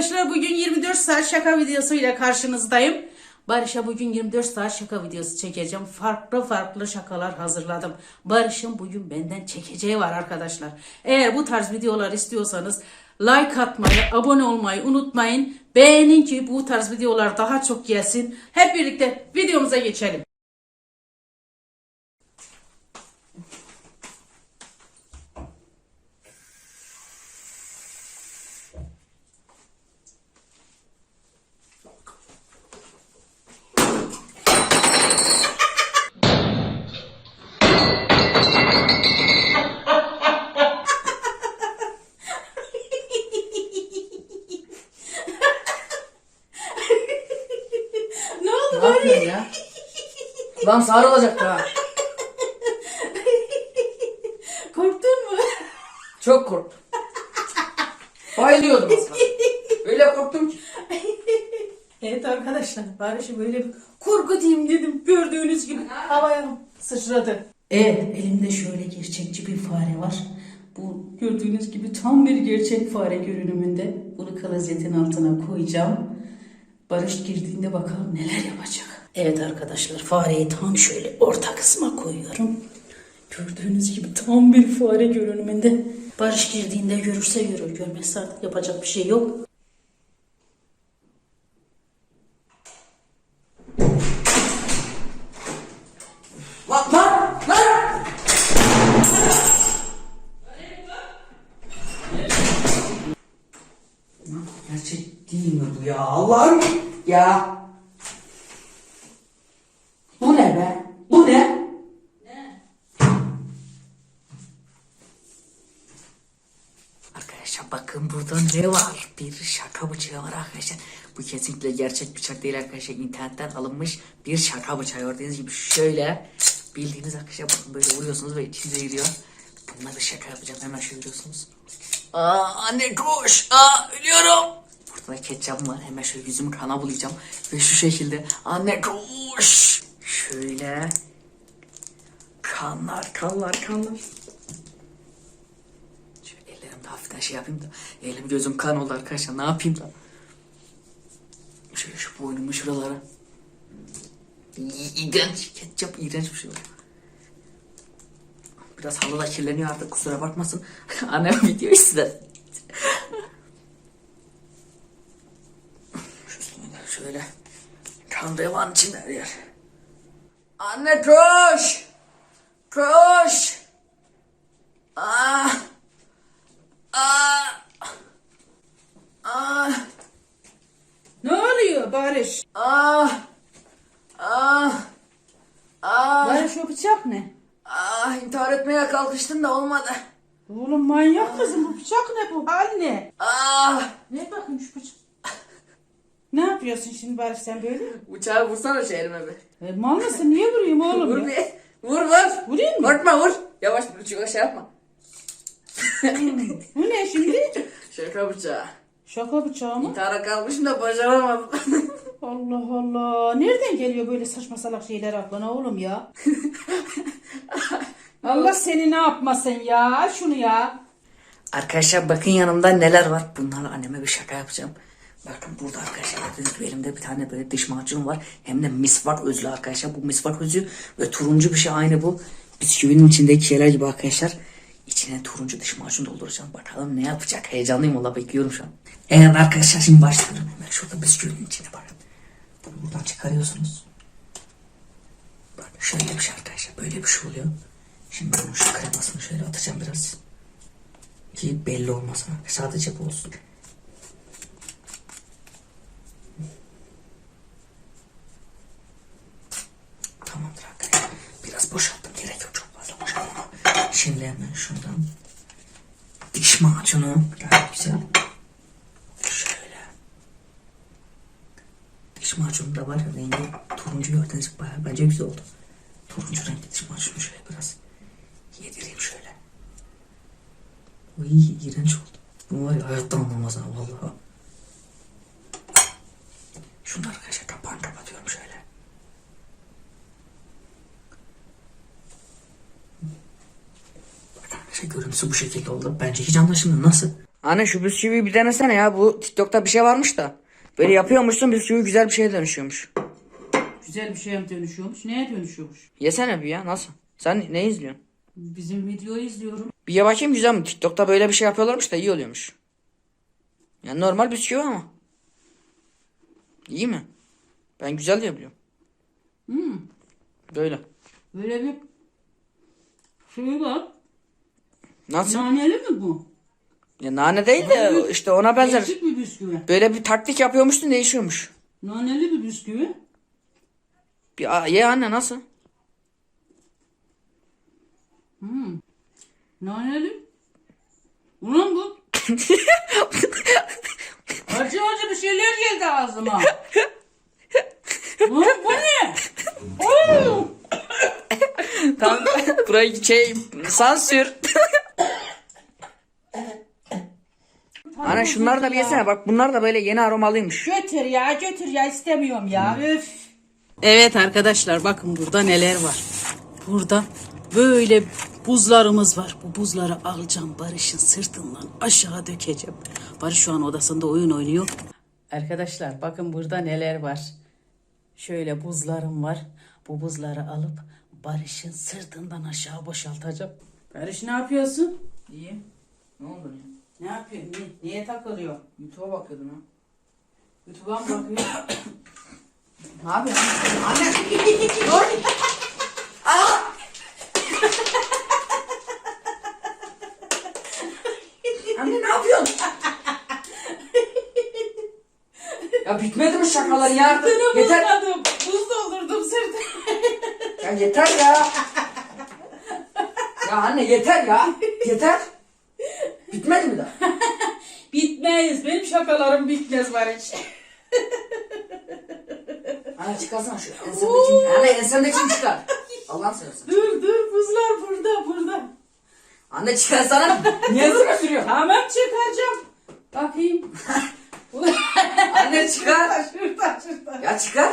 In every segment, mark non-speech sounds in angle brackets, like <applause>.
arkadaşlar bugün 24 saat şaka videosuyla karşınızdayım. Barış'a bugün 24 saat şaka videosu çekeceğim. Farklı farklı şakalar hazırladım. Barış'ın bugün benden çekeceği var arkadaşlar. Eğer bu tarz videolar istiyorsanız like atmayı, abone olmayı unutmayın. Beğenin ki bu tarz videolar daha çok gelsin. Hep birlikte videomuza geçelim. Ne yapıyorsun ya? Lan sağır olacak ha. Korktun mu? Çok korktum. Bayılıyordum aslında. Öyle korktum ki. Evet arkadaşlar Barış'ı böyle bir korkutayım dedim. Gördüğünüz gibi havaya sıçradı. Evet elimde şöyle gerçekçi bir fare var. Bu gördüğünüz gibi tam bir gerçek fare görünümünde. Bunu klozetin altına koyacağım. Barış girdiğinde bakalım neler yapacak. Evet arkadaşlar fareyi tam şöyle orta kısma koyuyorum. Gördüğünüz gibi tam bir fare görünümünde. Barış girdiğinde görürse görür, görmezse artık yapacak bir şey yok. Değil mi bu ya? Allah'ım ya. Bu ne be? Bu ne? Arkadaşlar bakın burada ne var? Bir şaka bıçağı var arkadaşlar. Bu kesinlikle gerçek bıçak değil arkadaşlar. İnternetten alınmış bir şaka bıçağı. Gördüğünüz gibi şöyle bildiğiniz arkadaşlar bakın böyle vuruyorsunuz ve içinize giriyor. Bununla bir şaka yapacağım. Hemen şöyle görüyorsunuz. Aa anne koş. Aa ölüyorum. Burada da ketçap var. Hemen şöyle yüzümü kana bulayacağım. Ve şu şekilde anne koş. Şöyle. Kanlar kanlar kanlar. Şöyle ellerimde hafiften şey yapayım da. Elim gözüm kan oldu arkadaşlar. Ne yapayım da. Şöyle şu boynumu şuralara. İğrenç. Ketçap iğrenç bir şey oldu. Biraz halı da kirleniyor artık kusura bakmasın. <laughs> Annem video izler. Şu üstüne de şöyle. Kan revan içinde her yer. Anne koş! Koş! Ah! Ah! Ah! Ne oluyor Barış? Ah! Ah! Ah! Barış o bıçak ne? Ah! İntihar etmeye kalkıştım da olmadı. Oğlum manyak kızım bu bıçak ne bu hal ne? Ah! Ne bakayım şu bıçak. Ne yapıyorsun şimdi Barış sen böyle? Bıçağı vursana şu elime bir. E, mal mısın niye vurayım oğlum Vur ya? Vur vur. Vurayım mı? Korkma vur. Yavaş bir şey şey yapma. Bu ne şimdi? <laughs> Şaka bıçağı. Şaka bıçağı mı? İntihara kalmışım da başaramadım. <laughs> Allah Allah. Nereden geliyor böyle saçma salak şeyler aklına oğlum ya? <laughs> Allah seni ne yapmasın ya? Al şunu ya. Arkadaşlar bakın yanımda neler var. Bunlarla anneme bir şaka yapacağım. Bakın burada arkadaşlar gördüğünüz gibi elimde bir tane böyle diş macunu var. Hem de misvak özlü arkadaşlar. Bu misvak özü ve turuncu bir şey aynı bu. Bisküvinin içindeki şeyler gibi arkadaşlar. İçine turuncu diş macunu dolduracağım. Bakalım ne yapacak. Heyecanlıyım valla bekliyorum şu an. Evet arkadaşlar şimdi başlıyorum. Hemen şurada bisküvinin içine bakın. Bunu buradan çıkarıyorsunuz. Bak şöyle bir şey arkadaşlar. Böyle bir şey oluyor. Şimdi bunun şu kremasını şöyle atacağım biraz. Ki belli olmasın. Sadece bu olsun. Tamamdır arkadaşlar. Biraz boşalttım. Gerek yok çok fazla boşaltma. Şimdi hemen şuradan diş macunu gayet güzel. Şöyle. Diş macunu da var ya rengi turuncu gördüğünüz gibi bayağı bence güzel oldu. Turuncu renkli diş macunu şöyle biraz yedireyim şöyle. Uy iğrenç oldu. Bu var ya hayatta anlamaz ha vallahi. Şunu arkadaşlar kapağını kapatıyorum şöyle. Görüntüsü bu şekilde oldu. Bence hiç anlaşılmıyor. Nasıl? Anne şu bisküviyi bir denesene ya. Bu TikTok'ta bir şey varmış da. Böyle yapıyormuşsun bisküvi güzel bir şeye dönüşüyormuş. Güzel bir şeye mi dönüşüyormuş? Neye dönüşüyormuş? Yesene bir ya nasıl? Sen ne izliyorsun? Bizim videoyu izliyorum. Bir ye bakayım güzel mi? TikTok'ta böyle bir şey yapıyorlarmış da iyi oluyormuş. Yani normal bisküvi ama. İyi mi? Ben güzel diye biliyorum. Hmm. Böyle. Böyle bir şey var. Nasıl? Naneli mi bu? Ya nane değil de işte ona benzer. Değişik bir bisküvi. Böyle bir taktik yapıyormuşsun değişiyormuş. Naneli bir bisküvi. Bir a- ye anne nasıl? Hmm. Naneli. Ulan bu. <laughs> acı acı bir şeyler geldi ağzıma. Ulan bu ne? Oo! Tamam. Burayı şey sansür. Ana şunları da bir yesene bak bunlar da böyle yeni aromalıymış. Götür ya götür ya istemiyorum ya. Öf. Evet arkadaşlar bakın burada neler var. Burada böyle buzlarımız var. Bu buzları alacağım Barış'ın sırtından aşağı dökeceğim. Barış şu an odasında oyun oynuyor. Arkadaşlar bakın burada neler var. Şöyle buzlarım var. Bu buzları alıp Barış'ın sırtından aşağı boşaltacağım. Barış ne yapıyorsun? İyi. Ne oldu ya? Ne yapıyorsun? Niye, niye takılıyor? YouTube'a bakıyordum ha. YouTube'a mı bakıyor? <coughs> Ne yapıyorsun? Anne dur. Anne ne yapıyorsun? ya bitmedi mi şakalar ya? Sırtını Yeter. buzladım. Buz doldurdum sırtına. Ya yeter ya. ya anne yeter ya. Yeter. Bitmedi mi daha? <laughs> Bitmez. Benim şakalarım bitmez Barış. Anne çıkarsana şu ensendekini. Anne ensendekini çıkar. <laughs> Allah'ın seversen. dur dur buzlar burada burada. Anne çıkarsana. Niye sıra sürüyorsun? Tamam çıkaracağım. Bakayım. <laughs> Anne çıkar. şurada şurada. Ya çıkar.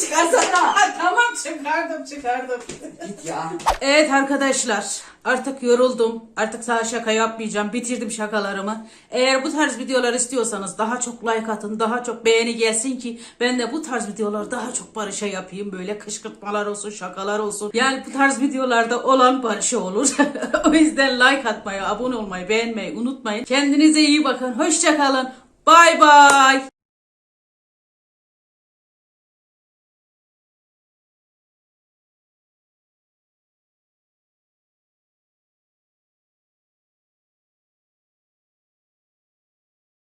Çıkarsana. <laughs> Ha, tamam çıkardım çıkardım. Git ya. Evet arkadaşlar artık yoruldum. Artık daha şaka yapmayacağım. Bitirdim şakalarımı. Eğer bu tarz videolar istiyorsanız daha çok like atın. Daha çok beğeni gelsin ki ben de bu tarz videolar daha çok Barış'a yapayım. Böyle kışkırtmalar olsun şakalar olsun. Yani bu tarz videolarda olan Barış'a olur. <laughs> o yüzden like atmayı, abone olmayı, beğenmeyi unutmayın. Kendinize iyi bakın. Hoşçakalın. Bay bay.